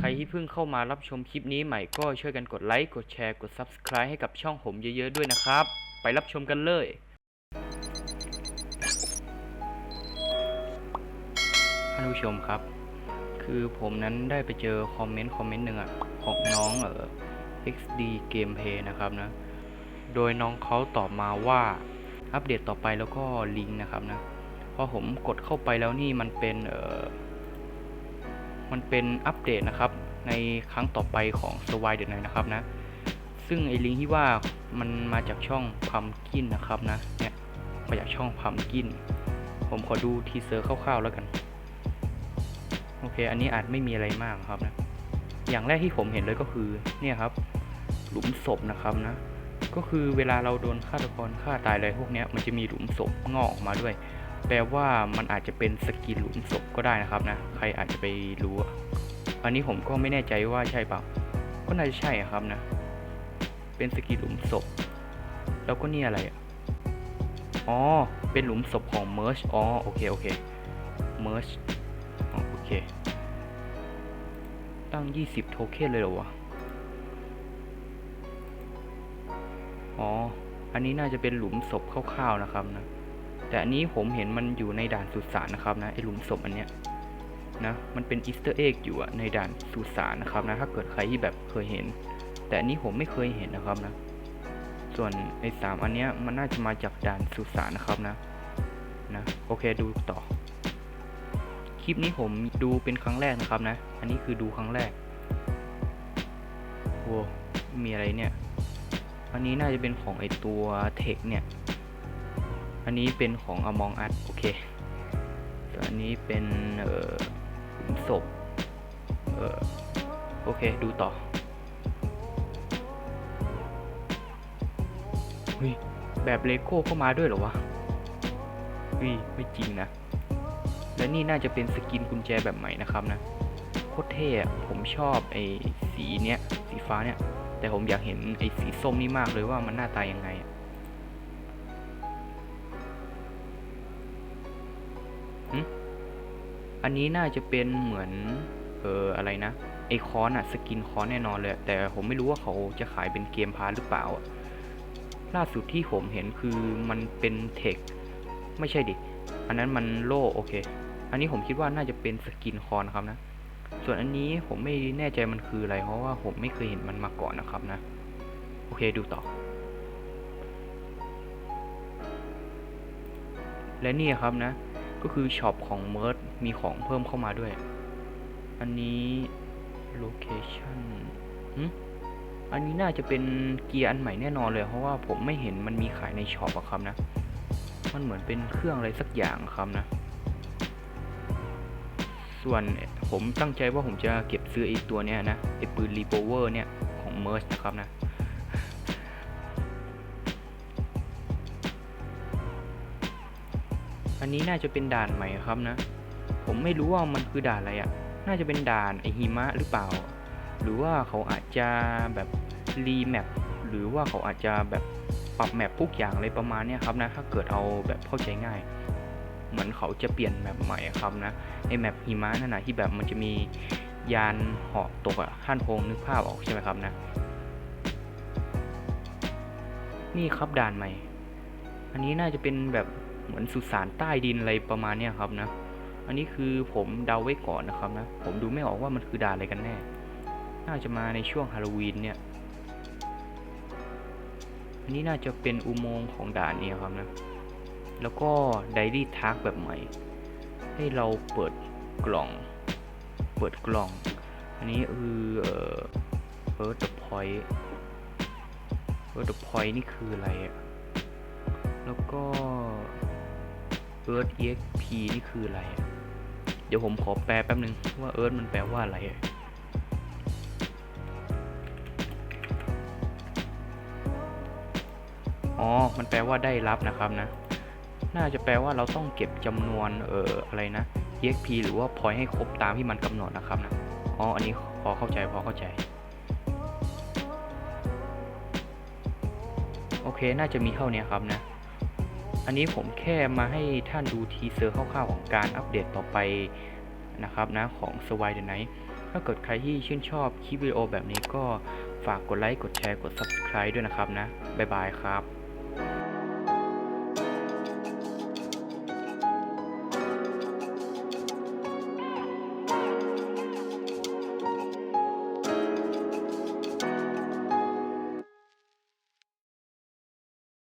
ใครที่เพิ่งเข้ามารับชมคลิปนี้ใหม่ก็ช่วยกันกดไลค์ กดแชร์ กด Subscribe ให้กับช่องผมเยอะๆด้วยนะครับ ไปรับชมกันเลย ท่านผู้ชมครับ คือผมนั้นได้ไปเจอคอมเมนต์คอมเมนต์หนึ่งอะของน้องเอ่อ XD Gameplay นะครับนะ โดยน้องเขาตอบมาว่าอัปเดตต่อไปแล้วก็ลิงก์นะครับนะ พอผมกดเข้าไปแล้วนี่มันเป็นเอ่อ มันเป็นอัปเดตนะครับ ในครั้งต่อไปของ s w i d e นะครับนะ ซึ่งไอ้ลิงก์ที่ว่ามันมาจากช่องพัมกินนะครับนะ เนี่ย มาจากช่องพัมกิน ผมขอดูทีเซอร์คร่าวๆแล้วกัน โอเค อันนี้อาจไม่มีอะไรมากครับนะ อย่างแรกที่ผมเห็นเลยก็คือ เนี่ยครับ หลุมศพนะครับนะ ก็คือเวลาเราโดนฆาตกรฆ่าตายอะไรพวกนี้มันจะมีหลุมศพงอกออกมาด้วย แปลว่ามันอาจจะเป็นสกินหลุมศพก็ได้นะครับนะ ใครอาจจะไปรู้ อันนี้ผมก็ไม่แน่ใจว่าใช่เปล่า ก็น่าจะใช่ครับนะ เป็นสกินหลุมศพ แล้วก็นี่อะไรอ๋อ เป็นหลุมศพของเม r ร์ช อ๋อ โอเค โอเค เม r ร์ช โอเค ตั้ง 20 โทเค็นเลยเหรอวะ อ๋อ อันนี้น่าจะเป็นหลุมศพคร่าวๆนะครับนะ แต่อันนี้ผมเห็นมันอยู่ในด่านสุสานนะครับนะไอหลุมศพอันเนี้ยนะมันเป็นอีสเตอร์เอ็กอยู่อะในด่านสุสานนะครับนะถ้าเกิดใครที่แบบเคยเห็น แต่อันนี้ผมไม่เคยเห็นนะครับนะ ส่วนไอสามอันเนี้ยมันน่าจะมาจากด่านสุสานนะครับนะนะโอเคดูต่อ คลิปนี้ผมดูเป็นครั้งแรกนะครับนะ อันนี้คือดูครั้งแรกโว้มีอะไรเนี่ย อันนี้น่าจะเป็นของไอตัวเทคเนี่ย อันนี้เป็นของ Among Us โอเคส่วนอันนี้เป็นเอ่อศพเออโอเค ดูต่อเฮ้ยแบบเลโก้เข้ามาด้วยเหรอวะเฮ้ยไม่จริงนะ และนี่น่าจะเป็นสกินกุญแจแบบใหม่นะครับนะ โคตรเท่อะผมชอบไอ้สีเนี้ย สีฟ้าเนี่ยแต่ผมอยากเห็นไอ้สีส้มนี่มากเลยว่ามันหน้าตายังไงอะ อันนี้น่าจะเป็นเหมือน เอออะไรนะไอคอนอะสกินคอนแน่นอนเลย แต่ผมไม่รู้ว่าเขาจะขายเป็นเกมพาร์ทหรือเปล่าอะล่าสุดที่ผมเห็นคือมันเป็นเทคไม่ใช่ดิ อันนั้นมันโล่โอเค อันนี้ผมคิดว่าน่าจะเป็นสกินคอนครับนะ ส่วนอันนี้ผมไม่แน่ใจมันคืออะไร เพราะว่าผมไม่เคยเห็นมันมาก่อนนะครับนะ โอเคดูต่อ และนี่ครับนะ ก็คือช็อปของเมิร์ดมีของเพิ่มเข้ามาด้วย อันนี้ location หึอันนี้น่าจะเป็นเกียร์อันใหม่แน่นอนเลย เพราะว่าผมไม่เห็นมันมีขายในช็อปอะครับนะ มันเหมือนเป็นเครื่องอะไรสักอย่างครับนะ ส่วนผมตั้งใจว่าผมจะเก็บซื้อไอตัวเนี้ยนะไอปืนรีโ o เวอร์เนี่ยของเม r ร์นะครับนะ อันนี้น่าจะเป็นด่านใหม่ครับนะ ผมไม่รู้ว่ามันคือด่านอะไรอะ่ะ น่าจะเป็นด่านไอหิมะหรือเปล่า หรือว่าเขาอาจจะแบบรีแมปหรือว่าเขาอาจจะแบบปรับแมปทุกอย่างเลยประมาณนี้ครับนะ ถ้าเกิดเอาแบบเข้าใจง่าย เหมือนเขาจะเปลี่ยนแมปใหม่ครับนะไอแมปหิมะนั่นนะที่แบบมันจะมียานเหาะตกอะท่านคงนึกภาพออกใช่ไหมครับนะ นี่ครับด่านใหม่ อันนี้น่าจะเป็นแบบ เหมือนสุสานใต้ดินอะไรประมาณเนี้ยครับนะ อันนี้คือผมเดาไว้ก่อนนะครับนะ ผมดูไม่ออกว่ามันคือด่านอะไรกันแน่ น่าจะมาในช่วงฮาโลวีนเนี่ย อันนี้น่าจะเป็นอุโมงค์ของด่านนี้ครับนะ แล้วก็ไดรี่ทักแบบใหม่ ให้เราเปิดกล่อง เปิดกล่อง อันนี้คือเอ่อเอิร์ธเดอะพอยต์เอิร์ธเดอะพอยต์นี่คืออะไรอะแล้วก็ Earth EXP นี่คืออะไร เดี๋ยวผมขอแปลแป๊บนึงว่า Earth มันแปลว่าอะไรอะอ๋อ มันแปลว่าได้รับนะครับนะ น่าจะแปลว่าเราต้องเก็บจำนวนเอ่ออะไรนะ EXP หรือว่า point ให้ครบตามที่มันกำหนดนะครับนะ อ๋อ อันนี้พอเข้าใจพอเข้าใจ โอเค น่าจะมีเท่านี้ครับนะ อันนี้ผมแค่มาให้ท่านดูทีเซอร์คร่าวๆของการอัปเดตต่อไปนะครับนะของ s w i d e Night ถ้าเกิดใครที่ชื่นชอบคลิปวิดีโอแบบนี้ก็ฝากกดไลค์ กดแชร์ กด Subscribe ด้วยนะครับนะ บ๊ายบายครับ